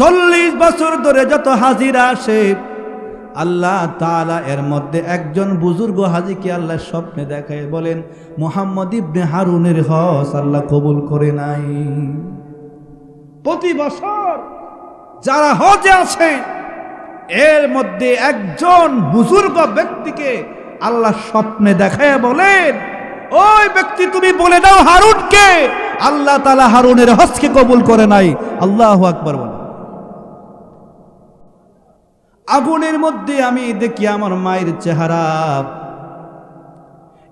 চল্লিশ বছর ধরে যত হাজিরা আসে, আল্লাহ তালা এর মধ্যে একজন বুজুর্গ হাজিকে আল্লাহ স্বপ্নে দেখায় বলেন, মোহাম্মদ ইবনে হারুনের হস আল্লাহ কবুল করে নাই। প্রতি বছর যারা হজে আছে এর মধ্যে একজন বুজুর্গ ব্যক্তিকে আল্লাহ স্বপ্নে দেখায় বলেন, ওই ব্যক্তি তুমি বলে দাও হারুনকে, আল্লাহ তালা হারুনের হজকে কবুল করে নাই। আল্লাহ আকবর বলে আগুনের মধ্যে আমি দেখি আমার মায়ের চেহারা।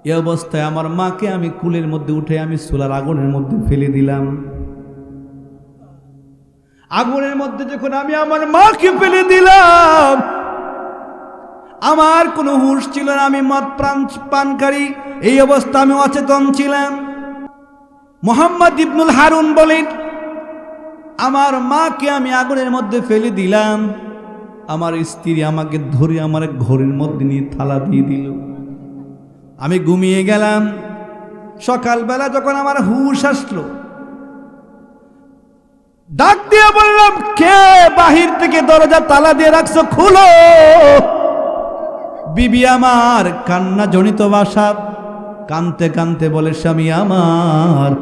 এ অবস্থায় আমার মাকে আমি কুলের মধ্যে উঠে আমি সোলার আগুনের মধ্যে ফেলে দিলাম। আগুনের মধ্যে যখন আমি আমার মাকে ফেলে দিলাম, আমার কোনো হুঁশ ছিল না, আমি মদ প্রাণ পানকারী, এই অবস্থা আমি অচেতন ছিলাম। মোহাম্মদ ইবনুল হারুন বলেন, আমার মাকে আমি আগুনের মধ্যে ফেলে দিলাম। আমার স্ত্রী আমাকে ধরে আমার ঘরের মধ্যে নিয়ে থালা দিয়ে দিল। আমি ঘুমিয়ে গেলাম। সকালবেলা যখন আমার হুশ আসলো, ডাক দিয়ে বললাম, কে বাহির থেকে দরজা তালা দিয়ে রাখছো? খুলো। বিবি আমার কান্না জনিত বাসা কানতে কানতে বলে, স্বামী আমার,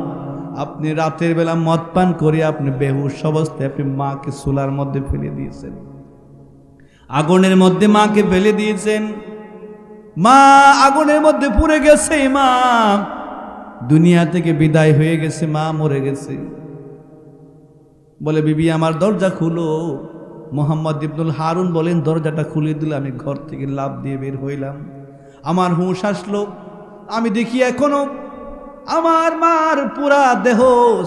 আপনি রাতের বেলা মদ পান করে আপনি বেহুশ অবস্থায় আপনি মাকে চুলার মধ্যে ফেলে দিয়েছেন। আগুনের মধ্যে মাকে ফেলে দিয়েছেন। মা আগুনের মধ্যে পুড়ে গেছে, মা। দুনিয়া থেকে বিদায় হয়ে গেছে, মা মরে গেছে। বলে, বিবি, আমার দরজা খুলো। মোহাম্মদ ইবনুল হারুন বলেন, দরজাটা খুলে দিলে আমি ঘর থেকে লাভ দিয়ে বের হইলাম। আমার হুঁশ আসলো। আমি দেখি এখনও আমার মার পুরা দেহ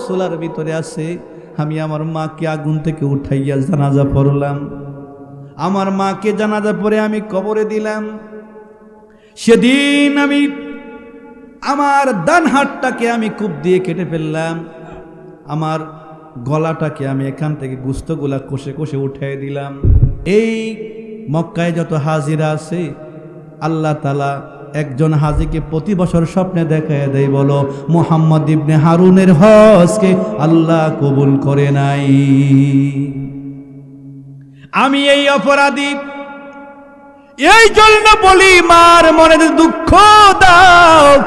সোলার ভিতরে আছে। আমি আমার মাকে আগুন থেকে উঠাইয়া জানাজা পড়লাম। আমার মাকে জানাজা পরে আমি কবরে দিলাম। সেদিন আমি আমার ডান হাতটাকে আমি কূপ দিয়ে কেটে ফেললাম। আমার গলাটাকে আমি এখান থেকে গুস্তগুলা কষে কষে উঠিয়ে দিলাম। এই মক্কায় যত হাজিরা আছে, আল্লাহ তালা একজন হাজিকে প্রতি বছর স্বপ্নে দেখায় দেয়, বলো, মোহাম্মদ ইবনে হারুনের হজকে আল্লাহ কবুল করে নাই। আমি এই অপরাধী। এই জন্য বলি, মার মনে দুঃখ দাও।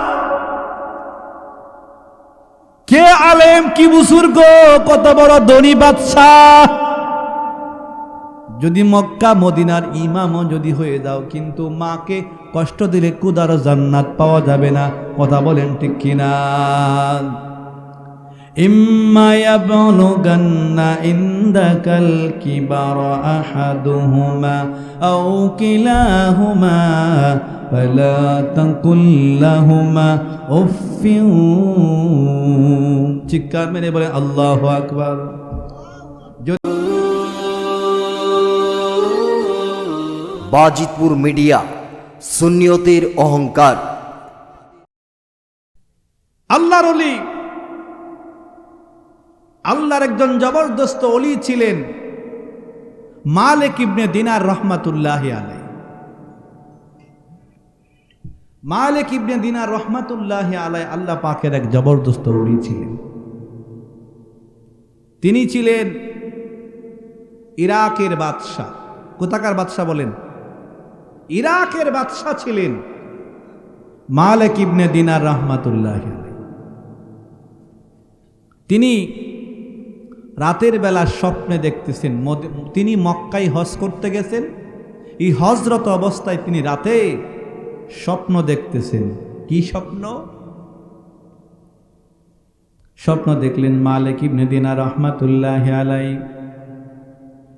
কে আলেম, কি বুসুর্গ কত বড় ধনী বাদশাহ। যদি মক্কা, মদিনার ইমামও যদি হয়ে যাও, কিন্তু মাকে কষ্ট দিলে কুদার জান্নাত পাওয়া যাবে না। কথা বলেন ঠিক কিনা? إما يبلغن عندك الكبر أحدهما أو كلاهما فلا تقل لهما أف চিৎকার মেরে বলে আল্লাহ আকবার বাজিতপুর মিডিয়া সুন্নিয়তের অহংকার আল্লাহর অলি আল্লাহর একজন জবরদস্ত অলি ছিলেন মালিক ইবনে দিনার রহমাতুল্লাহ আলাই মালিক ইবনে দিনার রহমাতুল্লাহ আলাই আল্লাহ পাকের এক জবরদস্ত অলি ছিলেন। তিনি ছিলেন ইরাকের বাদশাহ। কোথাকার বাদশাহ বলেন? ইরাকের বাদশাহ ছিলেন মালিক ইবনে দিনার রহমাতুল্লাহ তিনি রাতের বেলা স্বপ্নে দেখতেছেন তিনি মক্কায় হজ করতে গেছেন। এই হজরত অবস্থায় তিনি রাতে স্বপ্ন দেখতেছেন। কি স্বপ্ন? স্বপ্ন দেখলেন মালিক ইবনে দিনার রহমাতুল্লাহ আলাই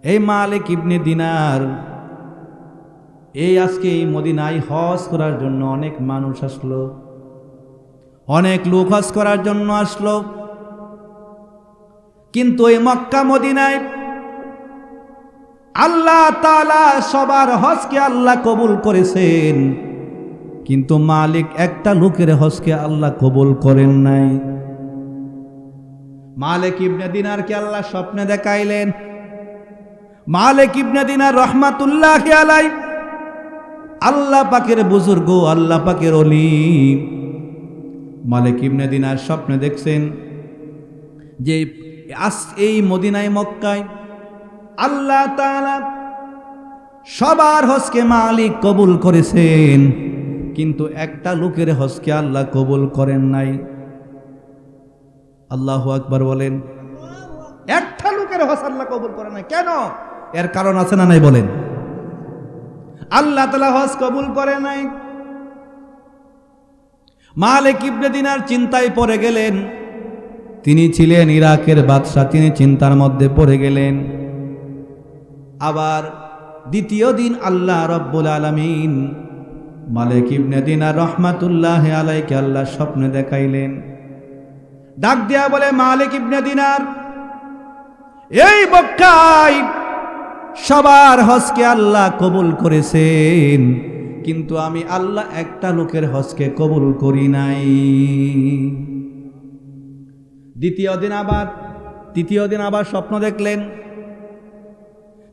এই মালিক ইবনে দিনার, এই আজকে এই মদিনায় হজ করার জন্য অনেক মানুষ আসলো। অনেক লোক হজ করার জন্য আসলো। কিন্তু এই মক্কা মদিনায় আল্লাহ তালা সবার হজকে আল্লাহ কবুল করেছেন। কিন্তু মালিক একটা লোকের হজকে আল্লাহ কবুল করেন নাই। মালিক ইবনে দিনারকে আল্লাহ স্বপ্নে দেখাইলেন। মালিক ইবনে দিনার রহমাতুল্লাহ আলাই আল্লাহ পাকের বুজুর্গ, আল্লাহ পাকের অলি মালিক ইবনে দিনার স্বপ্নে দেখছেন যে আস এই মদিনায় মক্কায়। আল্লাহ তাআলা সবার হজকে মালিক কবুল করেছেন, কিন্তু একটা লোকের হজকে আল্লাহ কবুল করেন নাই। আল্লাহ আকবার বলেন, একটা লোকের হস আল্লাহ কবুল করে নাই, কেন? এর কারণ আছে না নাই বলেন? আল্লাহ তালা হজ কবুল করে নাই। মালিক ইবনে দিনার চিন্তায় পড়ে গেলেন তিনি ছিলেন ইরাকের বাদশাহ, তিনি চিন্তার মধ্যে পড়ে গেলেন। আবার দ্বিতীয় দিন আল্লাহ রব্বুল আলমিন মালিক ইবনে দিনার রহমাতুল্লাহ আলাইকে আল্লাহ স্বপ্নে দেখাইলেন। ডাক দেয়া বলে, মালিক ইবনে দিনার, এই বক্কায় সবার হজকে আল্লাহ কবুল করেছেন, কিন্তু আমি আল্লাহ একটা লোকের হজকে কবুল করি নাই। দ্বিতীয় দিন আবার, তৃতীয় দিন আবার স্বপ্ন দেখলেন।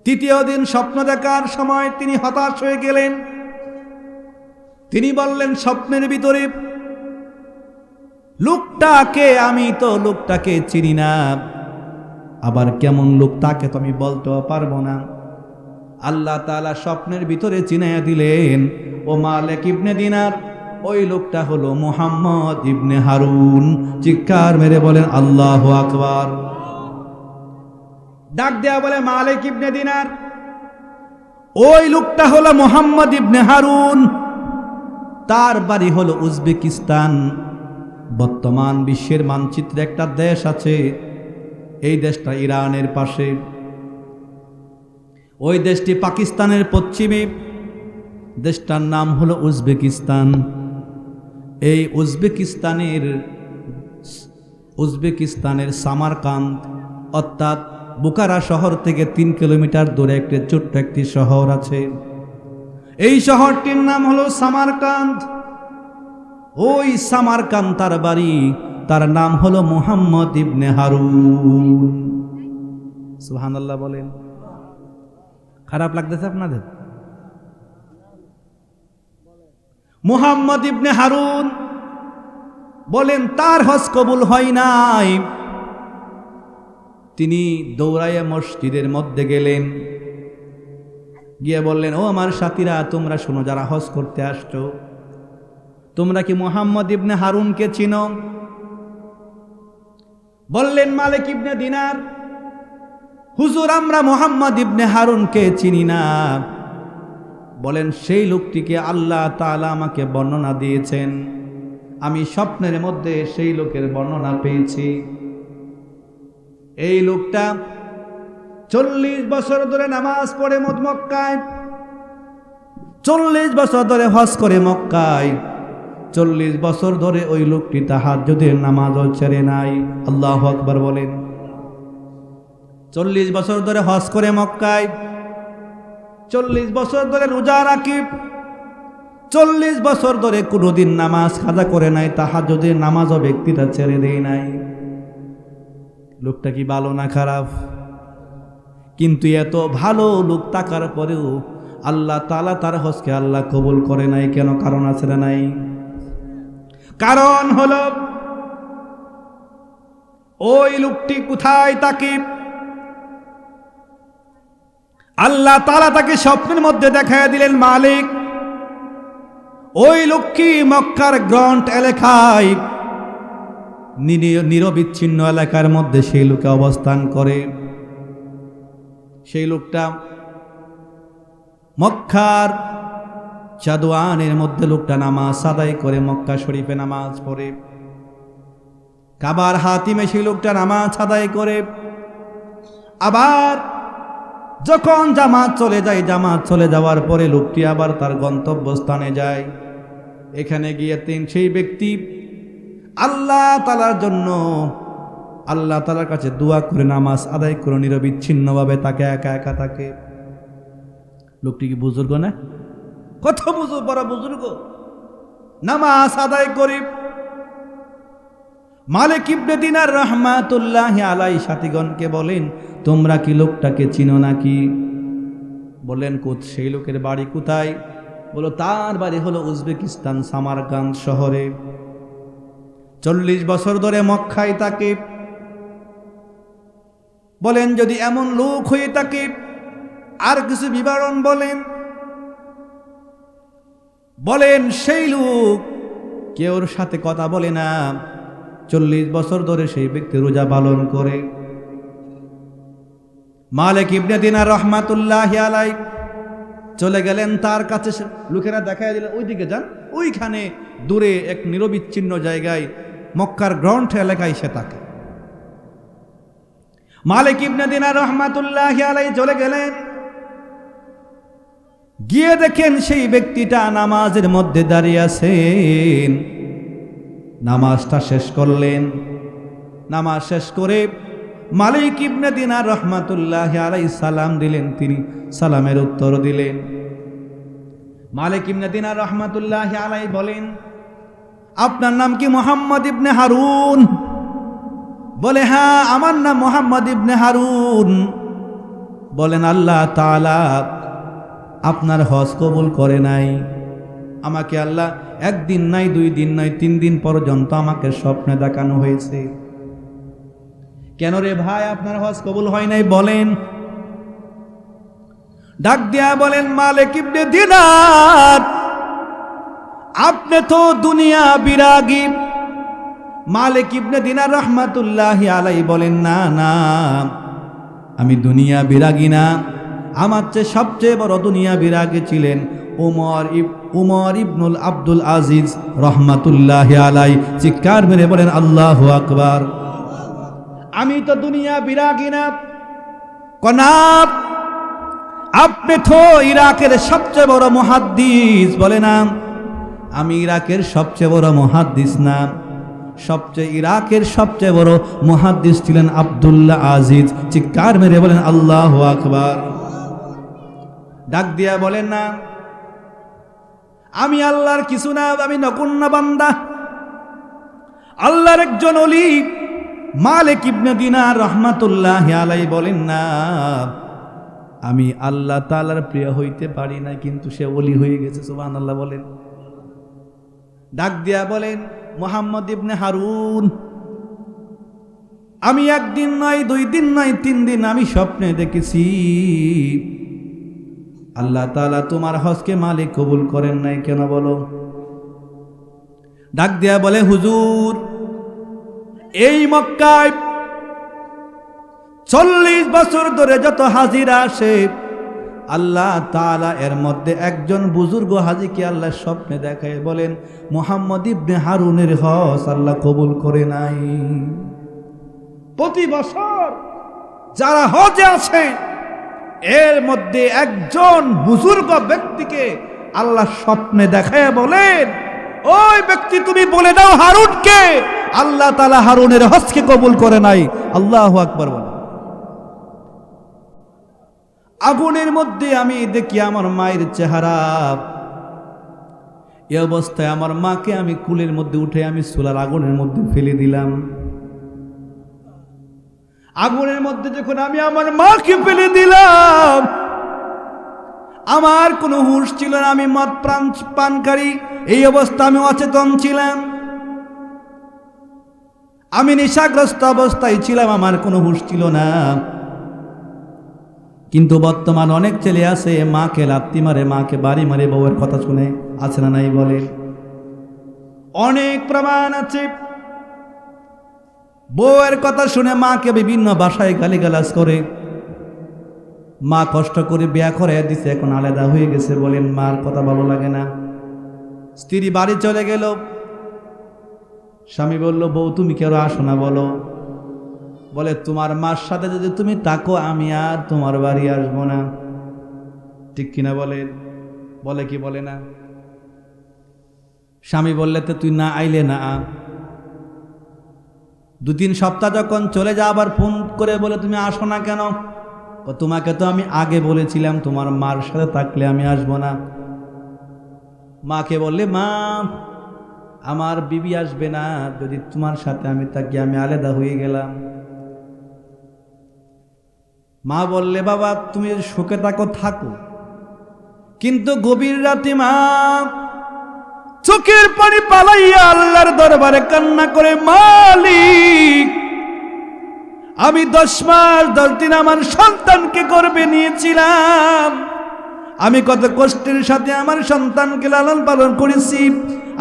তৃতীয় দিন স্বপ্ন দেখার সময় তিনি হতাশ হয়ে গেলেন। তিনি বললেন, স্বপ্নের ভিতরে লোকটাকে আমি তো লোকটাকে চিনি না। আবার কেমন লোক তাকে তো আমি বলতেও পারব না। আল্লাহ তাআলা স্বপ্নের ভিতরে চিনাইয়া দিলেন, ও মালিক ইবনে দিনার ওই লোকটা হলো মোহাম্মদ ইবনে হারুন। চিৎকার মেরে বলেন, আল্লাহ আকবার। ডাক দেয়া বলে, মালিক ইবনে দিনার। ওই লোকটা হলো মোহাম্মদ ইবনে হারুন। তার বাড়ি হলো উজবেকিস্তান। বর্তমান বিশ্বের মানচিত্রে একটা দেশ আছে। এই দেশটা ইরানের পাশে। ওই দেশটি পাকিস্তানের পশ্চিমে। দেশটার নাম হলো উজবেকিস্তান। এই উজবেকিস্তানের উজবেকিস্তানের সামারকান্দ, অর্থাৎ বুকারা শহর থেকে তিন কিলোমিটার দূরে একটি ছোট্ট একটি শহর আছে। এই শহরটির নাম হলো সামারকান্দ। ওই সামারকান্দ তার বাড়ি, তার নাম হলো মুহাম্মদ ইবনে হারুন। সুবহানাল্লাহ বলেন। খারাপ লাগতেছে আপনাদের? মুহাম্মদ ইবনে হারুন বলেন, তার হজ কবুল হয় নাই। তিনি দৌড়াইয়া মসজিদের মধ্যে গেলেন। গিয়ে বললেন, ও আমার সাথীরা, তোমরা শোনো, যারা হজ করতে আসছো, তোমরা কি মোহাম্মদ ইবনে হারুনকে চিনো? বললেন, মালিক ইবনে দিনার, হুজুর, আমরা মোহাম্মদ ইবনে হারুনকে চিনি না। বলেন, সেই লোকটিকে আল্লাহ তাআলা আমাকে বর্ণনা দিয়েছেন। আমি স্বপ্নের মধ্যে সেই লোকের বর্ণনা পেয়েছি। এই লোকটা চল্লিশ বছর ধরে নামাজ পড়ে মক্কায়, চল্লিশ বছর ধরে হজ করে মক্কায়, চল্লিশ বছর ধরে ওই লোকটি তাহার যদি নামাজও ছেড়ে নাই। আল্লাহ আকবর বলেন। চল্লিশ বছর ধরে হজ করে মক্কায় চল্লিশ বছর ধরে রোজা রাখি। চল্লিশ বছর ধরে কোনোদিন নামাজ খাজা করে নাই তাহার যদি নামাজও ব্যক্তিটা ছেড়ে দেয় নাই। লোকটা কি ভালো না খারাপ? কিন্তু এত ভালো লোক থাকার পরেও আল্লাহ তালা তার হজকে আল্লাহ কবুল করে নাই, কেন কারণ আছে না নাই? কারণ হল, ওই লোকটি কোথায় তাকে আল্লাহ তালা তাকে স্বপ্নের মধ্যে দেখায় দিলেন, মালিক, ওই লক্ষ্মী মক্কার গ্রন্ট এলাকায় নিরবিচ্ছিন্ন এলাকার মধ্যে সেই লোকে অবস্থান করে। সেই লোকটা মক্কার চাদোয়ানের মধ্যে লোকটা নামাজ আদায় করে, মক্কা শরীফে নামাজ পড়ে। কাবার হাতিমে সেই লোকটা নামাজ আদায় করে। আবার যখন জামাত চলে যায়, জামাত চলে যাওয়ার পরে লোকটি আবার তার গন্তব্যস্থানে যায়। এখানে গিয়ে তিন, সেই ব্যক্তি আল্লাহ তালার জন্য, আল্লাহ তালার কাছে দোয়া করে, নামাজ আদায় করে, নিরবিচ্ছিন্নভাবে তাকে একা একা থাকে লোকটি কি বুজুর্গ না? কত বুজুর্গ, বড় বুজুর্গ। নামাজ আদায় করি। মালিক ইবনে দিনার রহমাতুল্লাহ আলাই সাথীগণকে বলেন তোমরা কি লোকটাকে চিনো নাকি? বললেন কোথ সেই লোকের বাড়ি কোথায়? বলো, তার বাড়ি হলো উজবেকিস্তান সামারকান্দ শহরে। চল্লিশ বছর ধরে মক্কায় তাকে। বলেন, যদি এমন লোক হয়ে থাকে আর কিছু বিবরণ বলেন? বলেন, সেই লোক কেউর সাথে কথা বলে না। চল্লিশ বছর ধরে সেই ব্যক্তি রোজা পালন করে। মালিক ইবনে দিনার রহমাতুল্লাহ আলাই চলে গেলেন তার কাছে। লোকেরা দেখাই দিলেন ওইদিকে যান। ওইখানে দূরে এক নিরবিচ্ছিন্ন জায়গায় মক্কার গ্রন্থ এলাকায় সে তাকে। মালিক ইবনে দিনার রহমাতুল্লাহ আলাই চলে গেলেন। গিয়ে দেখেন সেই ব্যক্তিটা নামাজের মধ্যে দাঁড়িয়ে আছেন। নামাজটা শেষ করলেন। নামাজ শেষ করে মালিক ইবনে দিনার রহমাতুল্লাহ আলাই সালাম দিলেন তিনি, সালামের উত্তর দিলেন। মালিক ইবনে দিনার রহমাতুল্লাহ আলাই বলেন, আপনার নাম কি মোহাম্মদ ইবনে হারুন? বলে হ্যাঁ আমার নাম মোহাম্মদ ইবনে হারুন। বলেন, আল্লাহ তাআলা আপনার হজ কবুল করে নাই। আমাকে আল্লাহ একদিন নাই, দুই দিন নয় তিন দিন পর্যন্ত আমাকে স্বপ্নে দেখানো হয়েছে। কেন রে ভাই আপনার হজ কবুল হয় নাই বলেন। ডাক দিয়া বলেন, মালিক ইবনে দিনার, আপনি তো দুনিয়া বিরাগী। মালিক ইবনে দিনার রহমাতুল্লাহ আলাই বলেন, না না, আমি দুনিয়া বিরাগী না। আমার চেয়ে সবচেয়ে বড় দুনিয়া বিরাগী ছিলেন উমর ইব, উমর ইবনুল আব্দুল আজিজ রহমাতুল্লাহ আলাই। চিৎকার মেরে বলেন, আল্লাহ আকবার। আমি তো দুনিয়া বিরাগী না কনাব আপনি তো ইরাকের সবচেয়ে বড় মহাদ্দিস বলে না? আমি ইরাকের সবচেয়ে বড় মহাদ্দিস না। সবচেয়ে ইরাকের সবচেয়ে বড় মহাদ্দিস ছিলেন আব্দুল্লাহ আজিজ। চিৎকার মেরে বলেন, আল্লাহ আকবার। ডাক দিয়া বলেন না, আমি আল্লাহর কিছু না, আমি নকুন্না বান্দা। আল্লাহর একজন অলি মালিক ইবনে দিনার রহমাতুল্লাহ আলাই বলেন, না, আমি আল্লাহ তালার প্রিয় হইতে পারি না কিন্তু সে অলি হয়ে গেছে। সুবহান আল্লাহ বলেন। ডাক দিয়া বলেন, মোহাম্মদ ইবনে হারুন, আমি একদিন নয় দুই দিন নয় তিন দিন আমি স্বপ্নে দেখেছি। আল্লাহ তালা তোমার হজকে মালিক কবুল করেন নাই কেন বলো? ডাক দিয়া বলে, হুজুর এই মক্কায় চল্লিশ বছর ধরে যত হাজিরা আসে, আল্লাহ তাআলা এর মধ্যে একজন বুজুর্গ হাজিকে আল্লাহ স্বপ্নে দেখায়, বলেন, মোহাম্মদ ইবনে হারুনের হস আল্লাহ কবুল করে নাই। প্রতি বছর যারা হজে আছে এর মধ্যে একজন বুজুর্গ ব্যক্তিকে আল্লাহ স্বপ্নে দেখায়, বলেন, ওই ব্যক্তি তুমি বলে দাও হারুনকে আল্লাহ তালা হারুনের হজকে কবুল করে নাই। আল্লাহ আকবর বলে। আগুনের মধ্যে আমি দেখি আমার মায়ের চেহারা। এ অবস্থায় আমার মাকে আমি কুলের মধ্যে উঠে আমি সোলার আগুনের মধ্যে ফেলে দিলাম। আগুনের মধ্যে যখন আমি আমার মাকে ফেলে দিলাম, আমার কোনো হুঁশ ছিল না, আমি মদ প্রাণ পানকারী, এই অবস্থা আমি অচেতন ছিলাম। আমি নেশাগ্রস্ত অবস্থায় ছিলাম, আমার কোনো হুঁশ ছিল না। কিন্তু বর্তমান অনেক ছেলে আছে, মাকে লাত্তি মারে, মাকে বাড়ি মারে, বউয়ের কথা শুনে আছে না নাই বলে। অনেক প্রমাণ আছে। বউয়ের কথা শুনে মাকে বিভিন্ন বাসায় গালিগালাজ করে। মা কষ্ট করে বিয়া করে দিছে, এখন আলাদা হয়ে গেছে বলেন, মার কথা ভালো লাগে না। স্ত্রী বাড়ি চলে গেল স্বামী বলল, বউ, তুমি কেন আসো না বলো? বলে, তোমার মার সাথে যদি তুমি তাকো আমি আর তোমার বাড়ি আসব না। ঠিক কিনা বলে? বলে কি বলে না? স্বামী বললে, তো তুই না আইলে না। দু তিন সপ্তাহ যখন চলে যা, আবার ফোন করে বলে, তুমি আসো না কেন? তোমাকে তো আমি আগে বলেছিলাম, তোমার মার সাথে থাকলে আমি আসব না। মাকে বললে, মা আমার বিবি আসবে না, যদি তোমার সাথে আমি থাকি, আমি আলাদা হয়ে গেলাম। মা বললে, বাবা, তুমি শোকে থাকো থাকো। কিন্তু গভীর রাতে মা চোখের পানি পালাইয়া আল্লাহর দরবারে কান্না করে, মালিক, আমি দশ মাস দশ দিন আমার সন্তানকে গর্বে নিয়েছিলাম। আমি কত কষ্টের সাথে আমার সন্তানকে লালন পালন করেছি।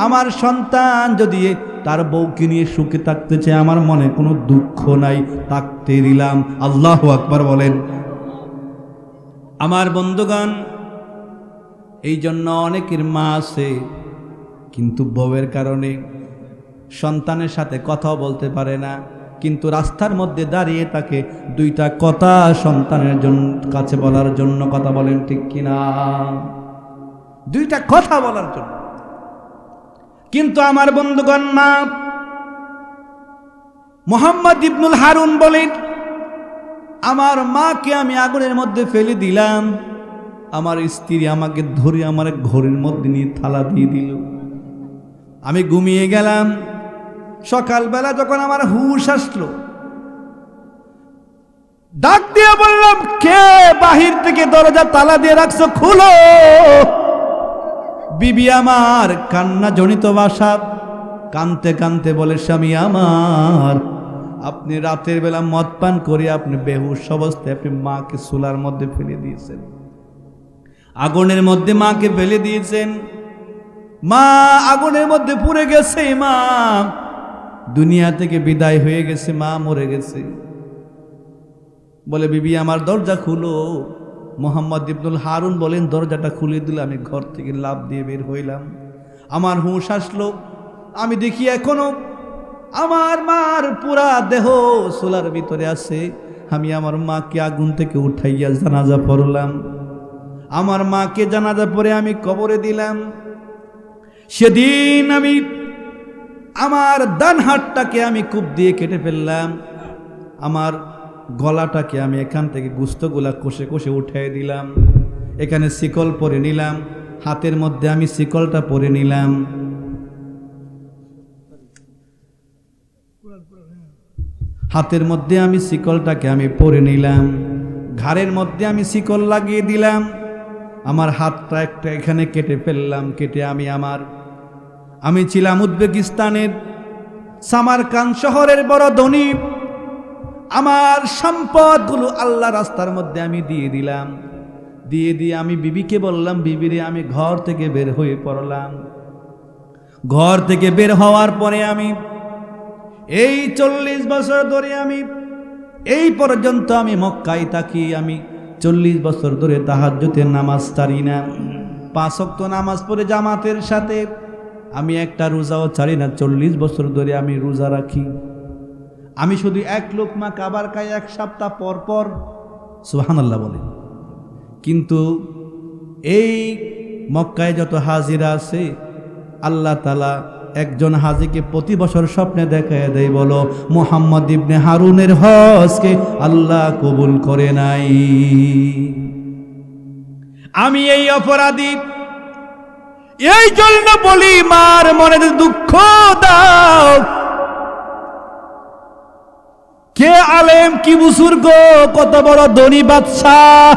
আমার সন্তান যদি তার বউকে নিয়ে সুখে থাকতে চায়, আমার মনে কোনো দুঃখ নাই, থাকতে দিলাম। আল্লাহ আকবার বলেন। আমার বন্ধুগণ, এই জন্য অনেকের মা আছে, কিন্তু বউয়ের কারণে সন্তানের সাথে কথা বলতে পারে না। কিন্তু রাস্তার মধ্যে দাঁড়িয়ে তাকে দুইটা কথা সন্তানের জন্য কাছে বলার জন্য কথা বলেন ঠিক কিনা? দুইটা কথা বলার জন্য। কিন্তু আমার বন্ধুগণ, মা, মোহাম্মদ ইবনুল হারুন বলেন, আমার মাকে আমি আগুনের মধ্যে ফেলে দিলাম। আমার স্ত্রী আমাকে ধরে আমার ঘরের মধ্যে নিয়ে থালা দিয়ে দিল। আমি ঘুমিয়ে গেলাম। সকালবেলা যখন আমার হুশ আসলো, ডাক দিয়ে বললাম, কে বাহির থেকে দরজা তালা দিয়ে রাখছো? খুলো। বিবি আমার কান্না জনিত বাসা কানতে কানতে বলে, স্বামী আমার, আপনি রাতের বেলা মদ পান করে আপনি বেহুশ অবস্থায় আপনি মাকে চুলার মধ্যে ফেলে দিয়েছেন। আগুনের মধ্যে মাকে ফেলে দিয়েছেন। মা আগুনের মধ্যে পুড়ে গেছে, মা। দুনিয়া থেকে বিদায় হয়ে গেছে, মা মরে গেছে। বলে, বিবি, আমার দরজা খুলো। মোহাম্মদ ইবনুল হারুন বলেন, দরজাটা খুলে দিল আমি ঘর থেকে লাভ দিয়ে বের হইলাম। আমার হুঁশ আসলো। আমি দেখি এখনও আমার মার পুরা দেহ সোলার ভিতরে আছে। আমি আমার মাকে আগুন থেকে উঠাইয়া জানাজা পড়লাম। আমার মাকে জানাজা পরে আমি কবরে দিলাম। সেদিন আমি আমার ডান হাতটাকে আমি কূপ দিয়ে কেটে ফেললাম। আমার গলাটাকে আমি এখান থেকে গুস্তগুলা কষে কষে উঠিয়ে দিলাম। এখানে শিকল পরে নিলাম। হাতের মধ্যে আমি শিকলটা পরে নিলাম। হাতের মধ্যে আমি শিকলটাকে আমি পরে নিলাম। ঘাড়ের মধ্যে আমি শিকল লাগিয়ে দিলাম। আমার হাতটা একটা এখানে কেটে ফেললাম। কেটে আমি আমার আমি ছিলাম উজবেকিস্তানের সামারকান শহরের বড় ধনী। আমার সম্পদগুলো আল্লাহ রাস্তার মধ্যে আমি দিয়ে দিলাম। দিয়ে দিয়ে আমি বিবিকে বললাম, বিবিরে, আমি ঘর থেকে বের হয়ে পড়লাম। ঘর থেকে বের হওয়ার পরে আমি এই চল্লিশ বছর ধরে আমি এই পর্যন্ত আমি মক্কায় থাকি। আমি চল্লিশ বছর ধরে তাহাজ্জুদের নামাজ ছাড়ি না। পাঁচ অক্ত নামাজ পড়ে জামাতের সাথে আমি একটা রোজাও ছাড়ি না, চল্লিশ বছর ধরে আমি রোজা রাখি। আমি শুধু এক লোকমা কাবার খাই এক সপ্তাহ পর পর সুহানাল্লাহ বলে কিন্তু এই মক্কায় যত হাজিরা আছে, আল্লাহ তালা একজন হাজিকে প্রতি বছর স্বপ্নে দেখায় দেয়, বলো, মোহাম্মদ ইবনে হারুনের হজকে আল্লাহ কবুল করে নাই। আমি এই অপরাধী এই জন্য বলি, মার মনে দুঃখ দাও। কে আলেম, কি বুসুর্গ কত বড় ধনী বাদশাহ।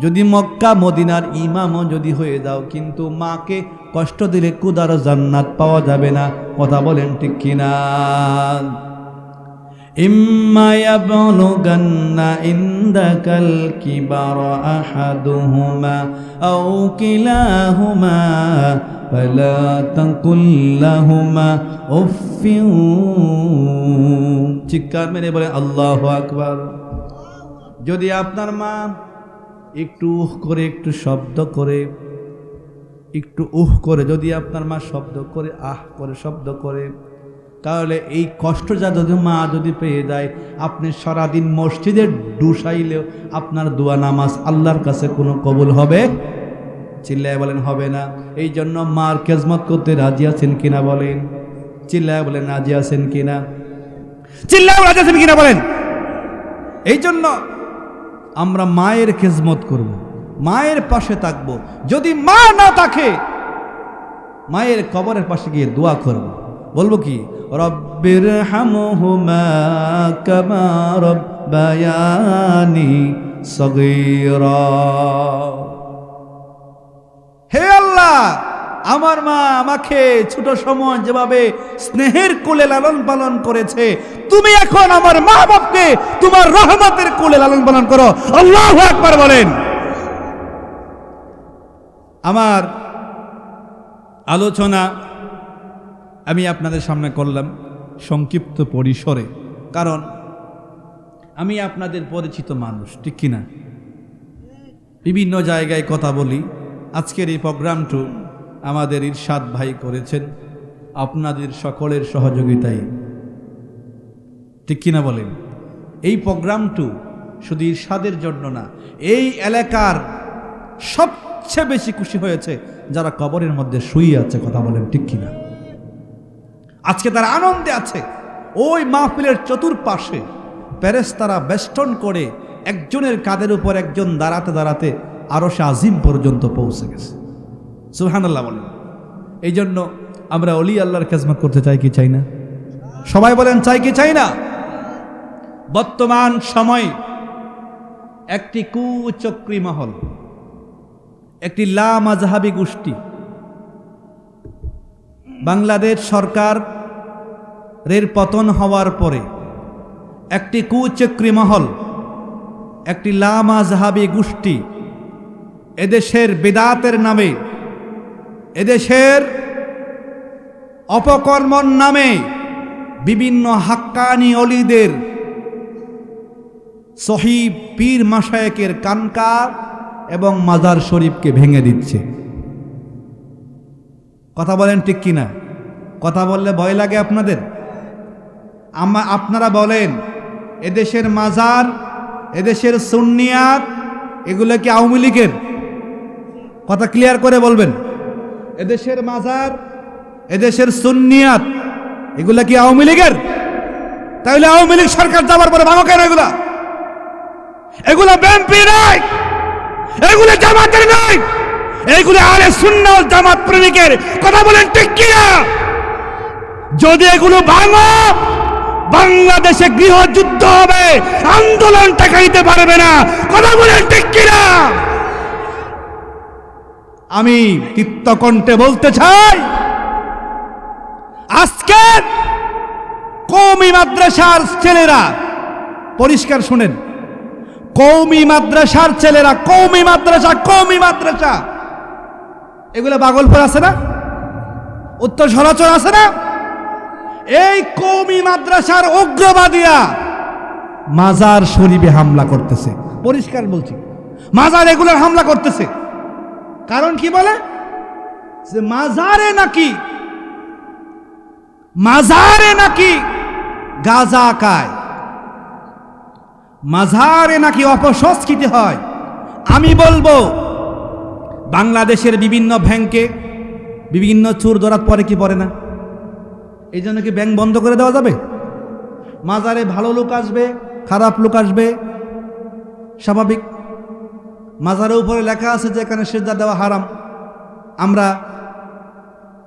যদি মক্কা, মদিনার ইমামও যদি হয়ে যাও, কিন্তু মাকে কষ্ট দিলে কুদার জান্নাত পাওয়া যাবে না। কথা বলেন ঠিক কিনা? ইম্মা ইয়াবলুগান্না ইনদাকাল কিবার আহাদুহুমা আও কিলাহুমা ফালা তাকুল লাহুমা উফিউ চিৎকার মেরে বলে, আল্লাহ আকবার। যদি আপনার মা একটু উহ করে, একটু শব্দ করে, একটু উহ করে, যদি আপনার মা শব্দ করে, আহ করে, শব্দ করে তাহলে এই কষ্টটা যদি মা যদি পেয়ে যায়, আপনি সারাদিন মসজিদে ডুসাইলেও আপনার দোয়া নামাজ আল্লাহর কাছে কোনো কবুল হবে? চিল্লায় বলেন, হবে না। এই জন্য মার কেজমত করতে রাজি আছেন কিনা বলেন? চিল্লায় বলেন, রাজি আছেন কিনা? চিল্লায় রাজি আছেন কিনা বলেন? এই জন্য আমরা মায়ের খেজমত করব। মায়ের পাশে থাকব। যদি মা না থাকে, মায়ের কবরের পাশে গিয়ে দোয়া করব। বলব কি? রব্বির হামহুমা কামা রব্বায়ানি সগীরা। হে আল্লাহ, আমার মা আমাকে ছোট সময় যেভাবে স্নেহের কোলে লালন পালন করেছে, তুমি এখন আমার মা বাপকে তোমার রহমতের কোলে লালন পালন করো। আল্লাহ একবার বলেন। আমার আলোচনা আমি আপনাদের সামনে করলাম সংক্ষিপ্ত পরিসরে। কারণ আমি আপনাদের পরিচিত মানুষ, ঠিক কিনা? বিভিন্ন জায়গায় কথা বলি। আজকের এই প্রোগ্রামটু আমাদের ইরশাদ ভাই করেছেন, আপনাদের সকলের সহযোগিতায়। ঠিক কিনা বলেন? এই প্রোগ্রামটু শুধু ইরশাদের জন্য না, এই এলাকার সবচেয়ে বেশি খুশি হয়েছে যারা কবরের মধ্যে শুয়ে আছে, কথা বলেন ঠিক কিনা? আজকে তারা আনন্দে আছে। ওই মাহফিলের চতুর্পাশে প্যারেস তারা বেষ্টন করে একজনের কাদের উপর একজন দাঁড়াতে দাঁড়াতে আরও সে আজিম পর্যন্ত পৌঁছে গেছে। সুহানাল্লাহ বলেন। এই জন্য আমরা অলি আল্লাহর খেজমত করতে চাই কি চাই না? সবাই বলেন, চাই কি চাই না? বর্তমান সময় একটি কুচক্রী মহল, একটি লা মাঝহাবি গোষ্ঠী বাংলাদেশ সরকার রের পতন হওয়ার পরে একটি কুচক্রী মহল, একটি লামাজহাবি গোষ্ঠী এদেশের বেদাতের নামে, এদেশের অপকর্মর নামে বিভিন্ন হাক্কানি অলিদের সহিব পীর মাসায়েকের কানকা এবং মাজার শরীফকে ভেঙে দিচ্ছে। কথা বলেন ঠিক কিনা? কথা বললে ভয় লাগে আপনাদের? আমা, আপনারা বলেন, এদেশের মাজার, এদেশের সুন্নিয়াত, এগুলো কি আওয়ামী লীগের? কথা ক্লিয়ার করে বলবেন। এদেশের মাজার, এদেশের সুন্নিয়াত, এগুলা কি আওয়ামী লীগের? তাহলে আওয়ামী লীগ সরকার যাবার পরে ভাঙো কেন এগুলা? এগুলা বিএনপি নয় এগুলো জামাতের নয় এইগুলো আরে সুন্নাল জামাত প্রেমিকের কথা বলেন ঠিক কিনা? যদি এগুলো ভাঙো, বাংলাদেশে গৃহযুদ্ধ হবে, আন্দোলন ঠেকাইতে পারবে না। কথা বলেন ঠিক কিনা? আমি চিত্তকণ্ঠে বলতে চাই, আজকে কৌমি মাদ্রাসার ছেলেরা, পরিষ্কার শুনেন কৌমি মাদ্রাসার ছেলেরা কৌমি মাদ্রাসা কৌমি মাদ্রাসা। এগুলো বাগলপুর আছে না? উত্তর সরাচর আছে না? এই কৌমি মাদ্রাসার উগ্রবাদীরা মাজার শরীফে হামলা করতেছে। পরিষ্কার বলছি, মাজার এগুলোর হামলা করতেছে। কারণ কি বলে? যে মাজারে নাকি মাজারে নাকি গাজা কায় মাঝারে নাকি অপসংস্কৃতি হয়, আমি বলব বাংলাদেশের বিভিন্ন ব্যাংকে বিভিন্ন চুর দরাত পরে কি পড়ে না? এই জন্য কি ব্যাংক বন্ধ করে দেওয়া যাবে? মাজারে ভালো লোক আসবে, খারাপ লোক আসবে, স্বাভাবিক। মাজারের উপরে লেখা আছে যে এখানে সেজা দেওয়া হারাম। আমরা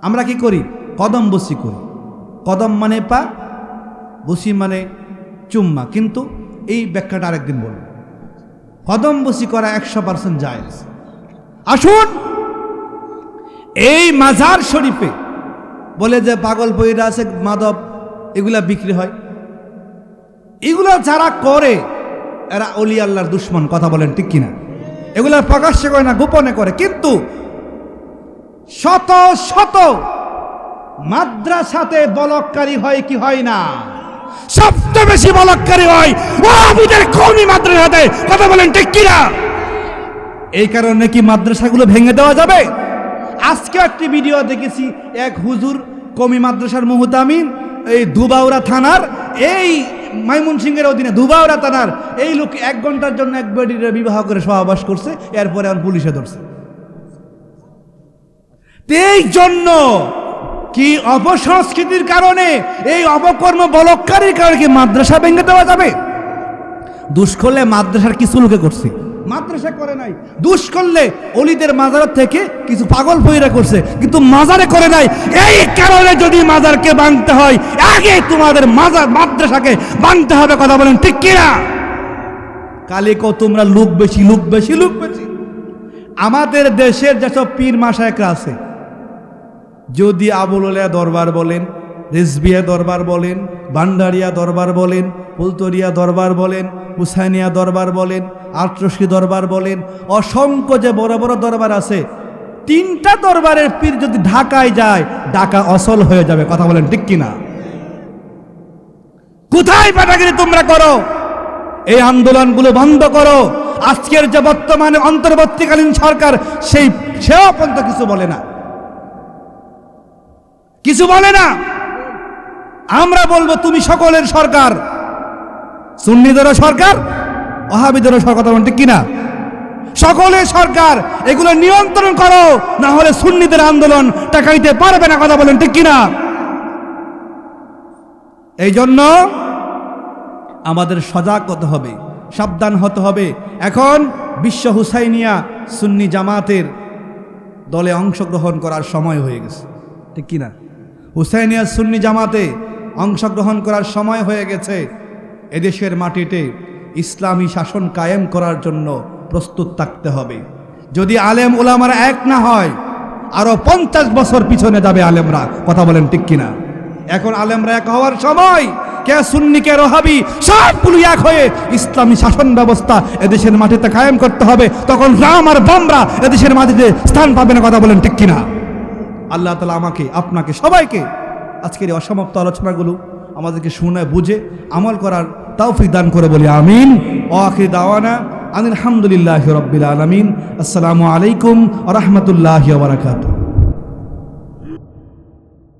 আমরা কি করি? কদম বসি করি। কদম মানে পা, বসি মানে চুম্মা। কিন্তু এই ব্যাখ্যাটা আরেকদিন বলব। কদম বসি করা একশো পার্সেন্ট জায়েজ। আসুন। এই মাজার শরীফে বলে যে পাগল বইরা আছে মাদব, এগুলা বিক্রি হয়। এগুলা যারা করে, এরা অলি আল্লাহর দুশ্মন, কথা বলেন ঠিক কিনা? এগুলা প্রকাশ্যে করে না, গোপনে করে। কিন্তু শত শত মাদ্রাসাতে বলককারী হয় কি হয় না? সবচেয়ে বেশি বলককারী হয় ও আবুদের কমি মাদ্রাসাতে, কথা বলেন ঠিক কিনা? এই কারণে কি মাদ্রাসাগুলো ভেঙে দেওয়া যাবে? আজকে একটি ভিডিও দেখেছি, এক হুজুর কমি মাদ্রাসার মুহতামিন এই দুবাউরা থানার, এই মাইমুন সিংয়ের অধীনে দুবাউরা থানার, এই লোক এক ঘণ্টার জন্য এক বেডির বিবাহ করে সহবাস করছে, এরপরে আর পুলিশে ধরছে। এই জন্য কি অপসংস্কৃতির কারণে, এই অপকর্ম বলৎকারীর কারণে কি মাদ্রাসা ভেঙে দেওয়া যাবে? দুষ করলে মাদ্রাসার কিছু লোকে করছে? মাদ্রাসা করে নাই। দুষ করলে অলিদের মাজার থেকে কিছু পাগল বইরা করছে, কিন্তু মাজারে করে নাই। এই কারণে যদি মাজারকে ভাঙতে হয়, আগে তোমাদের মাজার মাদ্রাসাকে ভাঙতে হবে, কথা বলেন ঠিক কিনা? কালে কো তোমরা লোক বেশি লোক বেশি লোক বেশি। আমাদের দেশের যেসব পীর মাসায়করা আছে, যদি আবুলিয়া দরবার বলেন রেসবিয়া দরবার বলেন, ভান্ডারিয়া দরবার বলেন পুলতরিয়া দরবার বলেন, হুসাইনিয়া দরবার বলেন, আটরসি দরবার বলেন, অসংখ্য যে বড় বড় দরবার আছে, তিনটা দরবারের পীর যদি ঢাকায় যায়, ঢাকা অসল হয়ে যাবে, কথা বলেন ঠিক কিনা? কোথায় পাটাগিরি তোমরা করো? এই আন্দোলনগুলো বন্ধ করো। আজকের যে বর্তমানে অন্তর্বর্তীকালীন সরকার, সেই, সেও পর্যন্ত কিছু বলে না। কিছু বলে না। আমরা বলব, তুমি সকলের সরকার। সুন্নিদেরও সরকার, ওহাবিদেরও সরকার ঠিক কিনা? সকলে সরকার, এগুলো নিয়ন্ত্রণ করো, না হলে সুন্নিদের আন্দোলন টাকাইতে পারবে না, কথা বলেন ঠিক কিনা? এই জন্য আমাদের সজাগ হতে হবে, সাবধান হতে হবে। এখন বিশ্ব হুসাইনিয়া সুন্নি জামাতের দলে অংশগ্রহণ করার সময় হয়ে গেছে, ঠিক কিনা? হুসাইনিয়া সুন্নি জামাতে অংশগ্রহণ করার সময় হয়ে গেছে। এদেশের মাটিতে ইসলামী শাসন কায়েম করার জন্য প্রস্তুত থাকতে হবে। যদি আলেম ওলামারা এক না হয়, আরও পঞ্চাশ বছর পিছনে যাবে আলেমরা। কথা বলেন ঠিক কিনা? এখন আলেমরা এক হওয়ার সময় কে সুন্নি, কে রহাবি, সবগুলো এক হয়ে ইসলামী শাসন ব্যবস্থা এদেশের মাটিতে কায়েম করতে হবে। তখন রাম আর বামরা এদেশের মাটিতে স্থান পাবে না, কথা বলেন ঠিক কিনা? আল্লাহ তালা আমাকে, আপনাকে, সবাইকে আজকের এই অসমাপ্ত আলোচনাগুলো আমাদেরকে শুনে বুঝে, আমল করার তৌফিক দান করে বলি, আমিন। ও আখির দাওয়ানা আনিল হামদুলিল্লাহ রব্বিল আলমিন। আসসালামু আলাইকুম রহমতুল্লাহ বারাকাতু